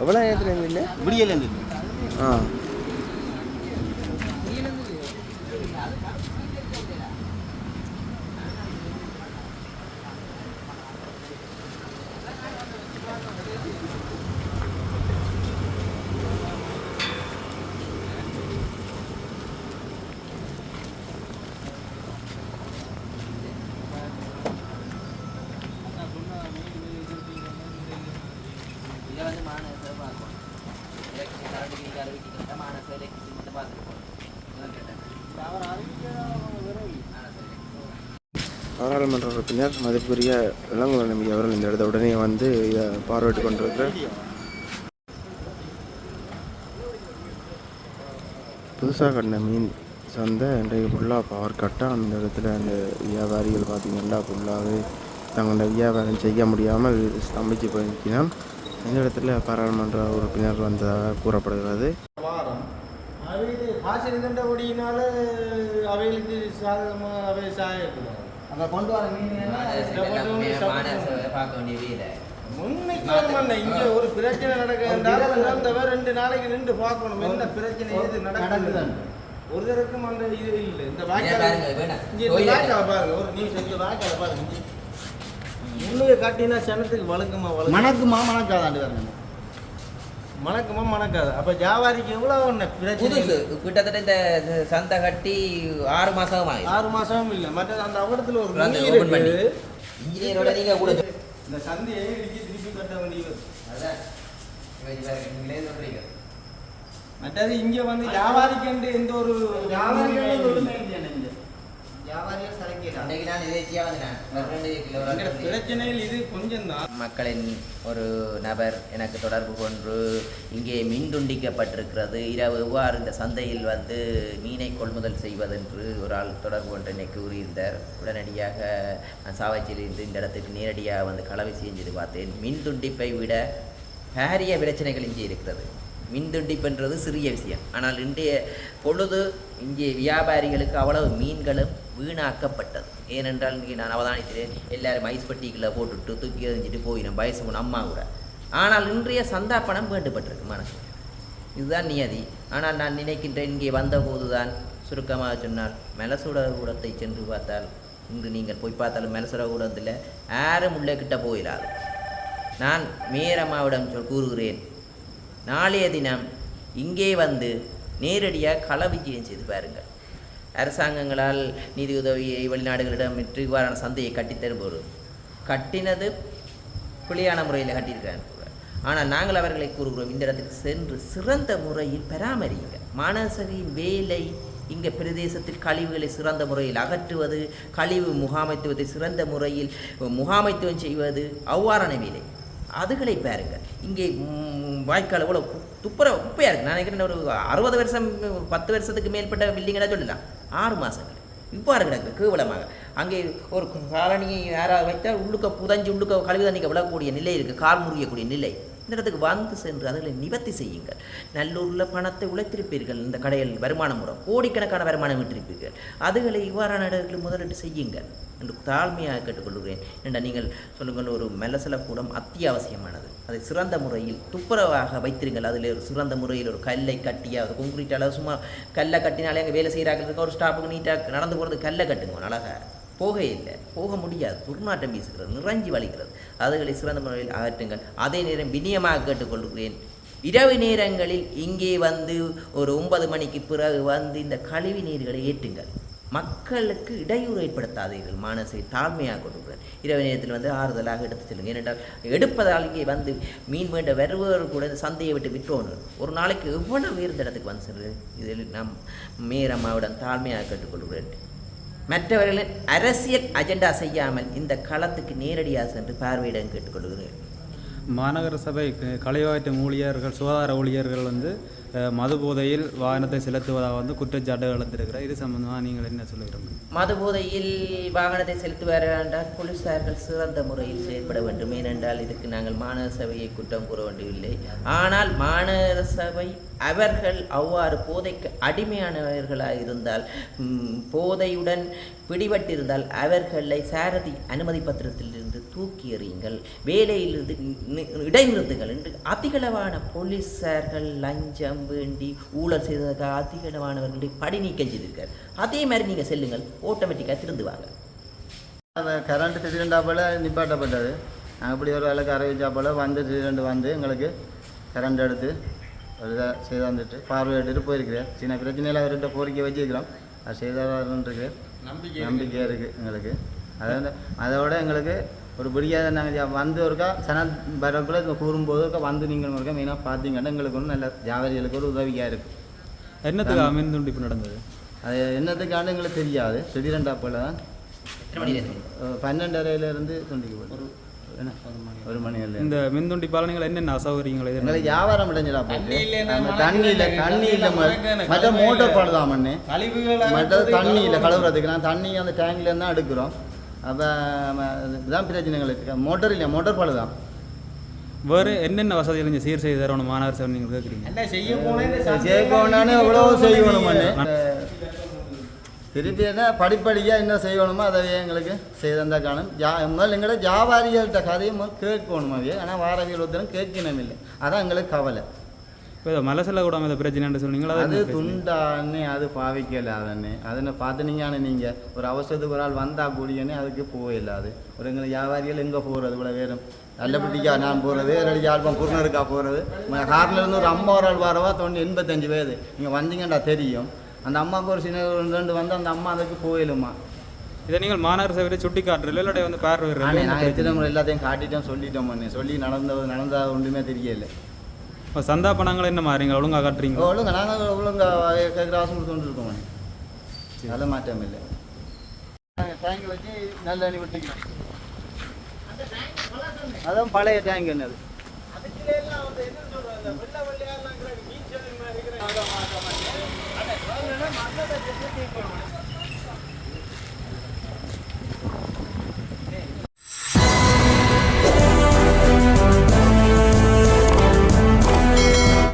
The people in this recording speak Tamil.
எவ்வளோ நேரத்தில் இல்லை? விடியலேருந்து ஆ. பாராளுமன்ற உறுப்பினர் மதிப்புரிய இளங்குல நம்பி அவர்கள் இந்த இடத்த உடனே வந்து இதை பார்வையிட்டு கொண்டிருக்கிறார். புதுசாக கட்டின மீன் சந்தை இன்றைக்கு ஃபுல்லாக பவர் கட்டாக அந்த இடத்துல அந்த வியாபாரிகள் பார்த்தீங்கன்னா ஃபுல்லாகவே தங்களோட வியாபாரம் செய்ய முடியாமல் ஸ்தம்பிச்சு போயிருக்கிறான் இந்த இடத்துல பாராளுமன்ற உறுப்பினர் வந்ததாக கூறப்படுகிறது. அவைக்கு காசு இருக்கின்றபடியினால அவைகளுக்கு சாதகமாக அவை சாயக்கூடாது அங்கே கொண்டு வர மீன் பார்க்க வேண்டிய வீடு முன்னைக்கு இங்க ஒரு பிரச்சனை இறந்தவர் ரெண்டு நாளைக்கு நின்று பார்க்கணும். என்ன பிரச்சனை எது நடக்குது. ஒரு தடக்கும் அந்த இது இல்லை. இந்த இதை வாய்க்கால். இங்க. வாய்க்கால பாருங்க ஒரு நிமிஷம் இங்க வாய்க்கால பாருங்க. முன்னுக்கு காட்டினா சனத்துக்கு வழக்கமா வழக்கம் மணக்குமா மணக்காதாண்டு மணக்குமா மணக்காது. அப்ப ஜாவாரிக்கு எவ்வளவு ஒண்ணு? பிரச்சனை புதுசு. கிட்டத்தட்ட இந்த சந்தை கட்டி ஆறு ஆகுது. ஆறு மாசம் இல்ல. மற்ற அந்த அவடத்துல ஒரு இன்ஜினியரோட நீங்க கூட இந்த சந்தையை இடிச்சு திருப்பி கட்ட வேண்டியது அதான். நீங்களே மற்றது இங்க வந்து வியாபாரிக்கு எந்த ஒரு வியாபாரிகள் நான் பிரச்சனையில் இது கொஞ்சம் தான் மக்களின் ஒரு நபர் எனக்கு தொடர்பு கொண்டு இங்கே மீன் துண்டிக்கப்பட்டிருக்கிறது. இரவு எவ்வாறு இந்த சந்தையில் வந்து மீனை கொள்முதல் செய்வதென்று ஒரு ஆள் தொடர்பு கொண்டு என்னை கூறியிருந்தார். உடனடியாக நான் சாவச்சியிலிருந்து இந்த இடத்துக்கு நேரடியாக வந்து களவை செஞ்சது பார்த்தேன். மீன் துண்டிப்பை விட பாரிய பிரச்சனைகள் இங்கே இருக்கிறது. மீன் துண்டிப்புன்றது சிறிய விஷயம். ஆனால் இன்றைய பொழுது இங்கே வியாபாரிகளுக்கு அவ்வளவு மீன்களும் வீணாக்கப்பட்டது. ஏனென்றால் இங்கே நான் அவதானிக்கிறேன் எல்லாரும் ஐஸ் பெட்டிக்குள்ளே போட்டுட்டு தூக்கி எறிஞ்சிட்டு போயிடும். பயசு அம்மா கூட. ஆனால் இன்றைய சந்தாப்பணம் வேண்டுபட்டிருக்கு மனசு. இதுதான் நியதி. ஆனால் நான் நினைக்கின்றேன் இங்கே வந்தபோதுதான் சுருக்கமாக சொன்னால் மெலசுட கூடத்தை சென்று பார்த்தால் இன்று நீங்கள் போய் பார்த்தாலும் மெலசுட கூடத்தில் யாரும் உள்ளே கிட்ட போயிடாது நான் மேரம்மாவிடம் சொல் கூறுகிறேன். நாளைய தினம் இங்கே வந்து நேரடியாக கள விஜயம் செய்து பாருங்கள். அரசாங்கங்களால் நிதியுதவியை வெளிநாடுகளிடம் பெற்று இவ்வாறான சந்தையை கட்டித்தருபவர் கட்டினது பிழையான முறையில் கட்டியிருக்கிறார் ஆனால் நாங்கள் அவர்களை கூறுகிறோம் இந்த இடத்துக்கு சென்று சிறந்த முறையில் பராமரிங்க மாநகசபையின் வேலை இங்கே பிரதேசத்தில் கழிவுகளை சிறந்த முறையில் அகற்றுவது கழிவு முகாமைத்துவத்தை சிறந்த முறையில் முகாமைத்துவம் செய்வது அவ்வாறான வேலை. அதுகளை பாருங்கள் இங்கே வாய்க்கால் எவ்வளோ துப்புர குப்பையாக இருக்குது நான் நினைக்கிறேன் ஒரு அறுபது வருஷம் பத்து வருஷத்துக்கு மேற்பட்ட பில்டிங்கெல்லாம் சொல்லலாம் ஆறு மாதங்கள் இவ்வாறு கிடக்கு கேவலமாக. அங்கே ஒரு காலனியை யாராவது வைத்தால் உள்ளுக்க புதஞ்சு உள்ளுக்க கழிவு தண்ணிக்கு விழக்கூடிய நிலை இருக்குது கால் முறியக்கூடிய நிலை. இந்த இடத்துக்கு வந்து சென்று அதுகளை நிவர்த்தி செய்யுங்கள். நல்லூரில் பணத்தை உழைத்திருப்பீர்கள். இந்த கடையில் வருமானம் மூலம் கோடிக்கணக்கான வருமானம் விட்டிருப்பீர்கள் அதுகளை இவ்வாறான இடங்களில் முதலீட்டு செய்யுங்கள் என்று தாழ்மையாக கேட்டுக்கொள்கிறேன். என்ற நீங்கள் சொல்லுங்கள் ஒரு மெலசல கூடம் அத்தியாவசியமானது. அதை சிறந்த முறையில் துப்புரவாக வைத்திருங்கள். அதில் ஒரு சிறந்த முறையில் ஒரு கல்லை கட்டியாவது ஒரு அளவு சும்மா கல்லை கட்டினாலே அங்கே வேலை செய்கிறாங்க ஒரு ஸ்டாஃபுக்கு நீட்டாக நடந்து போகிறது கல்லை கட்டுங்க. அழகாக போக இல்லை. போக முடியாது. துர்நாற்றம் வீசுகிறது நிறைஞ்சி வலிக்கிறது அதுகளை சிறந்த முறையில் அகற்றுங்கள். அதே நேரம் விநியமாக கேட்டுக்கொள்கிறேன். இரவு நேரங்களில் இங்கே வந்து ஒரு ஒன்பது மணிக்கு பிறகு வந்து இந்த கழிவு நீர்களை ஏற்றுங்கள். மக்களுக்கு இடையூறு ஏற்படுத்தாதீர்கள். மனசை தாழ்மையாக கொடுக்குறேன் இரவு நேரத்தில் வந்து ஆறுதலாக எடுத்து செல்லுங்கள். ஏனென்றால் எடுப்பதால் இங்கே வந்து மீன் வேண்ட வருபவர் கூட சந்தையை விட்டு விற்றோன்னு ஒரு நாளைக்கு எவ்வளவு உயர்ந்த இடத்துக்கு வந்து செல்வது இதில் நாம் மேரம்மாவிடம் தாழ்மையாக கேட்டுக்கொள்கிறேன். மற்றவர்களின் அரசியல் அஜெண்டா செய்யாமல் இந்த களத்துக்கு நேரடியாக சென்று பார்வையிடம் கேட்டுக்கொள்கிறேன். மாநகர சபை கலைவாய்த்த ஊழியர்கள் சுகாதார ஊழியர்கள் வந்து மது போதையில் வாகனத்தை செலுத்துவதாக வந்து குற்றச்சாட்டு எழுந்திருக்கிறார். இது சம்பந்தமாக நீங்கள் என்ன சொல்லுகிறீங்க மது போதையில் வாகனத்தை செலுத்துவார் என்றால் போலீசார்கள் சிறந்த முறையில் செயல்பட வேண்டும். ஏனென்றால் இதுக்கு நாங்கள் மாநகர சபையை குற்றம் கூற வேண்டியதில்லை. ஆனால் மாநகர சபை அவர்கள் அவ்வாறு போதைக்கு அடிமையானவர்களாக இருந்தால் போதையுடன் பிடிபட்டிருந்தால் அவர்களை சாரதி அனுமதி பத்திரத்தில் இருந்து தூக்கி எறியுங்கள் வேலையிலிருந்து இடைநிறுத்துங்கள் என்று அதிகளவான போலீஸார்கள் லஞ்சம் வேண்டி ஊழல் செய்ததற்காக அதிகளவானவர்களை படி நீக்கம் செய்திருக்கார் அதே மாதிரி நீங்கள் செல்லுங்கள். ஆட்டோமேட்டிக்காக திருந்துவாங்க அந்த கரண்ட் திடீரெண்டா போல் நிப்பாட்டப்பட்டது. நாங்கள் இப்படி ஒரு வேலைக்கு அறிவிச்சா போல் வந்து திடீரெண்டு வந்து எங்களுக்கு கரண்ட் எடுத்து ஒரு இதை செய்து வந்துட்டு பார்வையிட்டு போயிருக்கிறேன் சின்ன பிரச்சனையில் அவர்கிட்ட கோரிக்கை வச்சுருக்கிறோம். அது செய்தாருக்கு நம்பிக்கை நம்பிக்கை இருக்குது எங்களுக்கு. அதாவது அதோட எங்களுக்கு ஒரு பிடிக்காத நாங்கள் வந்து ஒருக்கா சனத் வரக்குள்ள கூறும்போது ஒருக்கா வந்து நீங்கள் ஒருக்கா மெயினாக பார்த்தீங்கன்னா எங்களுக்கு ஒன்றும் நல்ல ஜாவரிகளுக்கு ஒரு உதவியாக இருக்குது என்னத்துக்கு மின் துண்டிப்பு நடந்தது? அது என்னத்துக்காண்டு எங்களுக்கு தெரியாது. திடீரெண்டா போல். தான் பன்னெண்டரையிலேருந்து துண்டிக்கப்படும் என்ன? ஒரு மணி இந்த மின் துண்டிப்பால் நீங்கள் என்னென்ன அசௌகரியங்கள் எங்களுக்கு எதிர்நோக்கி- வியாபாரம் தண்ணி இல்லை இல்லை, தண்ணி இல்லை மழை ம- இல்லை, மற்ற கடமை மோட்டர். பாடுதான் மண்ணு? கழிவுகளை மற்றது வந்து தண்ணி இல்லை கழுவுறது. கழுவுறதுக்கு நான் தண்ணி அந்த டேங்க்லேருந்து தான் எடுக்கிறோம். அப்போ இதுதான் பிரச்சனை எங்களுக்கு மோட்டர் இல்லை மோட்டர் பாடு தான். வேறு என்னென்ன வசதிகள் நீங்கள் சீர் செய்து தரணும்? மாநகர சபை நீங்கள் கேட்குறீங்க. என்ன செய்ய போனேன்னு செய்யணும்னு எவ்வளோ செய்யணும் திருப்பி என்ன படிப்படியாக என்ன செய்யணுமோ அதை எங்களுக்கு செய்தந்தா காணும். ஜா முதல்ல எங்களோட ஜாவாரிகள்கிட்ட கதையும் முதல்ல கேட்கணும் அவையே ஆனால் வாரவியல் ஒருத்தரும் கேட்கணும் இல்லை அதான் எங்களுக்கு கவலை. இப்போ மலை செல்லக்கூடாம இந்த பிரச்சனைன்னு சொன்னீங்களா? அது? துண்டான்னு அது பாவிக்கல அதன்னு அதனை பார்த்துனீங்கன்னு நீங்கள் ஒரு அவசரத்துக்கு ஒரு ஆள் வந்தா கூடியனே அதுக்கு போயில்ல அது. ஒரு எங்களை வியாபாரிகள் எங்கே போகிறது இவ்வளோ வேறும் நல்லபடிக்கா நான் போகிறது ரெடி ஆல்பம் குருணருக்கா போகிறது காரில் இருந்து ஒரு அம்மா ஒரு ஆள் வரவா? தொண்ணூறு எண்பத்தஞ்சு வயது நீங்கள் வந்தீங்கடா தெரியும். அந்த அம்மாவுக்கு ஒரு சின்ன ரெண்டு வந்து அந்த அம்மா அதுக்கு போயிலுமா இதை நீங்கள் மாநகர சபையை சுட்டி காட்டுறீங்களா இல்லாட்டி வந்து பார்வை நாங்கள் எத்தனை எல்லாத்தையும் காட்டிட்டோம் சொல்லிட்டோம் சொல்லி நடந்த நடந்தா ஒன்றுமே தெரியல. இப்போ சந்தா பணங்கள் என்ன மாறீங்க ஒழுங்காக காட்டுறீங்க ஒழுங்க. நாங்கள் ஒழுங்கா கேட்குற அவசரம் கொடுத்து இருக்கோம் நல்ல மாற்றம் இல்லை. டேங்க் வச்சு நல்ல எண்ணெய் விட்டுக்கலாம் அதான் பழைய டேங்க் என்னது?